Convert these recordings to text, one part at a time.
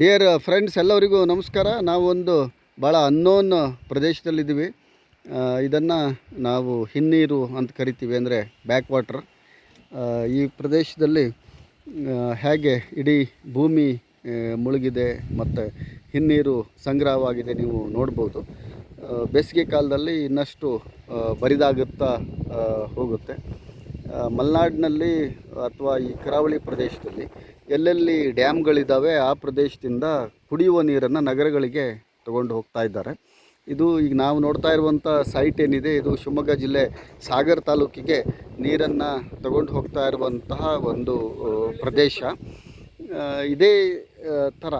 Dear friends ಎಲ್ಲರಿಗೂ ನಮಸ್ಕಾರ. ನಾವೊಂದು ಭಾಳ ಅನ್ನೋನ್ ಪ್ರದೇಶದಲ್ಲಿದ್ದೀವಿ. ಇದನ್ನು ನಾವು ಹಿನ್ನೀರು ಅಂತ ಕರಿತೀವಿ ಅಂದರೆ ಬ್ಯಾಕ್ ವಾಟ್ರ್ ಈ ಪ್ರದೇಶದಲ್ಲಿ ಹೇಗೆ ಇಡೀ ಭೂಮಿ ಮುಳುಗಿದೆ ಮತ್ತು ಹಿನ್ನೀರು ಸಂಗ್ರಹವಾಗಿದೆ ನೀವು ನೋಡ್ಬೋದು. ಬೇಸಿಗೆ ಕಾಲದಲ್ಲಿ ಇನ್ನಷ್ಟು ಬರಿದಾಗುತ್ತಾ ಹೋಗುತ್ತೆ. ಮಲೆನಾಡಿನಲ್ಲಿ ಅಥವಾ ಈ ಕರಾವಳಿ ಪ್ರದೇಶದಲ್ಲಿ ಎಲ್ಲೆಲ್ಲಿ ಡ್ಯಾಮ್ಗಳಿದ್ದಾವೆ ಆ ಪ್ರದೇಶದಿಂದ ಕುಡಿಯುವ ನೀರನ್ನು ನಗರಗಳಿಗೆ ತಗೊಂಡು ಹೋಗ್ತಾ ಇದ್ದಾರೆ. ಇದು ಈಗ ನಾವು ನೋಡ್ತಾ ಇರುವಂಥ ಸೈಟ್ ಏನಿದೆ, ಇದು ಶಿವಮೊಗ್ಗ ಜಿಲ್ಲೆ ಸಾಗರ್ ತಾಲೂಕಿಗೆ ನೀರನ್ನು ತಗೊಂಡು ಹೋಗ್ತಾ ಇರುವಂತಹ ಒಂದು ಪ್ರದೇಶ. ಇದೇ ಥರ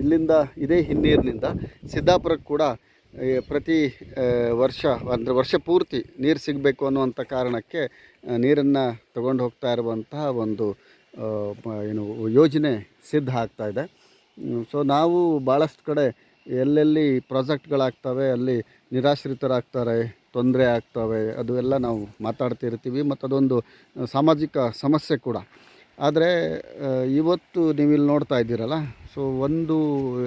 ಇಲ್ಲಿಂದ ಇದೇ ಹಿನ್ನೀರಿನಿಂದ ಸಿದ್ದಾಪುರಕ್ಕೆ ಕೂಡ ಪ್ರತಿ ವರ್ಷ, ಅಂದರೆ ವರ್ಷ ಪೂರ್ತಿ ನೀರು ಸಿಗಬೇಕು ಅನ್ನುವಂಥ ಕಾರಣಕ್ಕೆ ನೀರನ್ನು ತಗೊಂಡು ಹೋಗ್ತಾ ಇರುವಂತಹ ಒಂದು ಏನು ಯೋಜನೆ ಸಿದ್ಧ ಆಗ್ತಾ ಇದೆ. ಸೊ ನಾವು ಭಾಳಷ್ಟು ಕಡೆ ಎಲ್ಲೆಲ್ಲಿ ಪ್ರಾಜೆಕ್ಟ್ಗಳಾಗ್ತವೆ, ಅಲ್ಲಿ ನಿರಾಶ್ರಿತರಾಗ್ತಾರೆ, ತೊಂದರೆ ಆಗ್ತವೆ, ಅದು ಎಲ್ಲ ನಾವು ಮಾತಾಡ್ತಿರ್ತೀವಿ ಮತ್ತು ಅದೊಂದು ಸಾಮಾಜಿಕ ಸಮಸ್ಯೆ ಕೂಡ. ಆದರೆ ಇವತ್ತು ನೀವು ಇಲ್ಲಿ ನೋಡ್ತಾ ಇದ್ದೀರಲ್ಲ ಸೊ ಒಂದು,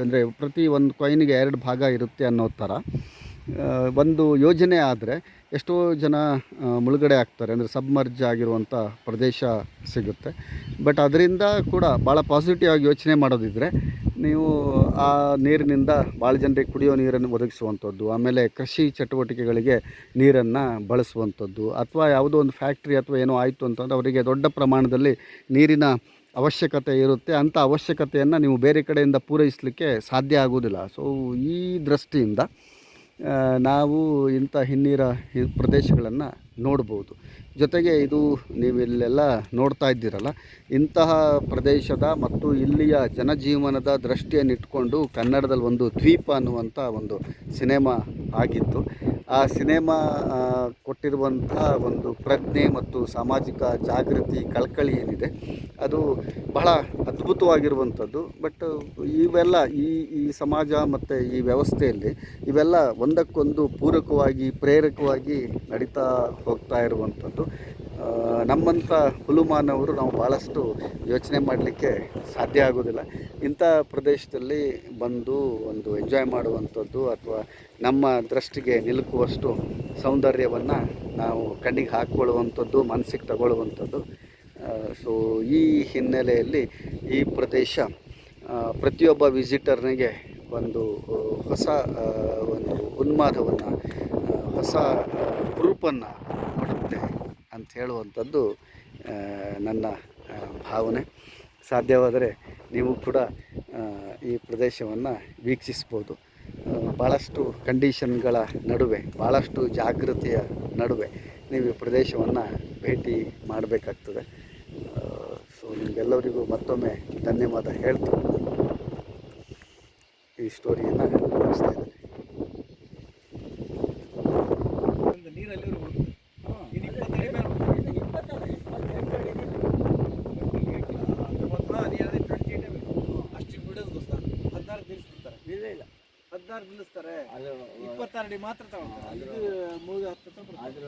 ಅಂದರೆ ಪ್ರತಿ ಒಂದು ಕಾಯಿನಿಗೆ ಎರಡು ಭಾಗ ಇರುತ್ತೆ ಅನ್ನೋ ಥರ. ಒಂದು ಯೋಜನೆ ಆದರೆ ಎಷ್ಟೋ ಜನ ಮುಳುಗಡೆ ಆಗ್ತಾರೆ. ಅಂದರೆ ಸಬ್ಮರ್ಜ್ ಆಗಿರುವಂಥ ಪ್ರದೇಶ ಸಿಗುತ್ತೆ. ಬಟ್ ಅದರಿಂದ ಕೂಡ ಭಾಳ ಪಾಸಿಟಿವ್ ಆಗಿ ಯೋಚನೆ ಮಾಡೋದಿದ್ರೆ ನೀವು ಆ ನೀರಿನಿಂದ ಭಾಳ ಜನರಿಗೆ ಕುಡಿಯೋ ನೀರನ್ನು ಒದಗಿಸುವಂಥದ್ದು, ಆಮೇಲೆ ಕೃಷಿ ಚಟುವಟಿಕೆಗಳಿಗೆ ನೀರನ್ನು ಬಳಸುವಂಥದ್ದು, ಅಥವಾ ಯಾವುದೋ ಒಂದು ಫ್ಯಾಕ್ಟ್ರಿ ಅಥವಾ ಏನೋ ಆಯಿತು ಅಂತಂದರೆ ಅವರಿಗೆ ದೊಡ್ಡ ಪ್ರಮಾಣದಲ್ಲಿ ನೀರಿನ ಅವಶ್ಯಕತೆ ಇರುತ್ತೆ ಅಂಥ ಅವಶ್ಯಕತೆಯನ್ನು ನೀವು ಬೇರೆ ಕಡೆಯಿಂದ ಪೂರೈಸಲಿಕ್ಕೆ ಸಾಧ್ಯ ಆಗೋದಿಲ್ಲ ಸೊ ಈ ದೃಷ್ಟಿಯಿಂದ ನಾವು ಇಂಥ ಹಿನ್ನೀರ ಪ್ರದೇಶಗಳನ್ನು ನೋಡ್ಬೋದು. ಜೊತೆಗೆ ಇದು ನೀವು ಇಲ್ಲೆಲ್ಲ ನೋಡ್ತಾ ಇದ್ದೀರಲ್ಲ, ಇಂತಹ ಪ್ರದೇಶದ ಮತ್ತು ಇಲ್ಲಿಯ ಜನಜೀವನದ ದೃಷ್ಟಿಯನ್ನಿಟ್ಕೊಂಡು ಕನ್ನಡದಲ್ಲಿ ಒಂದು ದ್ವೀಪ ಅನ್ನುವಂಥ ಒಂದು ಸಿನಿಮಾ ಆಗಿತ್ತು. ಆ ಸಿನಿಮಾ ಕೊಟ್ಟಿರುವಂಥ ಒಂದು ಪ್ರಜ್ಞೆ ಮತ್ತು ಸಾಮಾಜಿಕ ಜಾಗೃತಿ, ಕಳಕಳಿ ಏನಿದೆ, ಅದು ಬಹಳ ಅದ್ಭುತವಾಗಿರುವಂಥದ್ದು. ಬಟ್ ಇವೆಲ್ಲ ಈ ಈ ಸಮಾಜ ಮತ್ತು ಈ ವ್ಯವಸ್ಥೆಯಲ್ಲಿ ಇವೆಲ್ಲ ಒಂದಕ್ಕೊಂದು ಪೂರಕವಾಗಿ, ಪ್ರೇರಕವಾಗಿ ನಡೀತಾ ಹೋಗ್ತಾ ಇರುವಂಥದ್ದು. ನಮ್ಮಂಥ ಹುಲುಮಾನವರು ನಾವು ಭಾಳಷ್ಟು ಯೋಚನೆ ಮಾಡಲಿಕ್ಕೆ ಸಾಧ್ಯ ಆಗೋದಿಲ್ಲ. ಇಂಥ ಪ್ರದೇಶದಲ್ಲಿ ಬಂದು ಒಂದು ಎಂಜಾಯ್ ಮಾಡುವಂಥದ್ದು ಅಥವಾ ನಮ್ಮ ದೃಷ್ಟಿಗೆ ನಿಲುಕುವಷ್ಟು ಸೌಂದರ್ಯವನ್ನು ನಾವು ಕಣ್ಣಿಗೆ ಹಾಕ್ಕೊಳ್ಳುವಂಥದ್ದು, ಮನಸ್ಸಿಗೆ ತಗೊಳ್ಳುವಂಥದ್ದು. ಸೊ ಈ ಹಿನ್ನೆಲೆಯಲ್ಲಿ ಈ ಪ್ರದೇಶ ಪ್ರತಿಯೊಬ್ಬ ವಿಸಿಟರ್ನಿಗೆ ಒಂದು ಹೊಸ ಒಂದು ಉನ್ಮಾದವನ್ನು ಹೊಸ ಗ್ರೂಪನ್ನು ಕೊಡುತ್ತೆ. ಅಂತ ಹೇಳುವಂಥದ್ದು ನನ್ನ ಭಾವನೆ. ಸಾಧ್ಯವಾದರೆ ನೀವು ಕೂಡ ಈ ಪ್ರದೇಶವನ್ನು ವೀಕ್ಷಿಸ್ಬೋದು. ಭಾಳಷ್ಟು ಕಂಡೀಷನ್ಗಳ ನಡುವೆ ಭಾಳಷ್ಟು ಜಾಗೃತಿಯ ನಡುವೆ ನೀವು ಈ ಪ್ರದೇಶವನ್ನು ಭೇಟಿ ಮಾಡಬೇಕಾಗ್ತದೆ. ಸೊ, ನಿಮಗೆಲ್ಲರಿಗೂ ಮತ್ತೊಮ್ಮೆ ಧನ್ಯವಾದ ಹೇಳ್ತಾ ಈ ಸ್ಟೋರಿಯನ್ನು ಮುಗಿಸ್ತಾ ಇದ್ದೀನಿ. ನಿಲ್ಲಿಸ್ತಾರೆ. ಇಪ್ಪತ್ತಾರು ಅಡಿ ಮಾತ್ರ ತಗೊಳ್ತಾರೆ. ಇದು ಹತ್ತು. ಅದ್ರ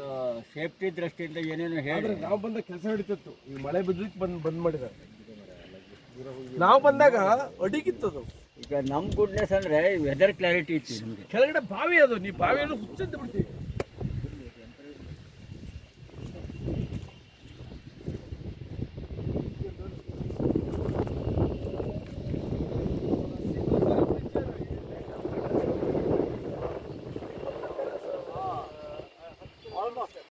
ಸೇಫ್ಟಿ ದೃಷ್ಟಿಯಿಂದ ಏನೇನು ಹೇಳಿ. ನಾವು ಬಂದ ಕೆಲಸ ನಡೀತಿತ್ತು. ಈ ಮಳೆ ಬಿದ್ದಕ್ಕೆ ಬಂದ್ ಬಂದ್ ಮಾಡಿದ್ದಾರೆ. ನಾವು ಬಂದಾಗ ಅಡಿಗಿತ್ತದು ಈಗ ನಮ್ಮ ಗುಡ್ನೆಸ್ ಅಂದ್ರೆ ವೆದರ್ ಕ್ಲಾರಿಟಿ ಇತ್ತು ನಮಗೆ. ಕೆಳಗಡೆ ಬಾವಿ ಅದು. ನೀ ಬಾವಿಯನ್ನು ಹುಚ್ಚಂತ ಬಿಡ್ತೀವಿ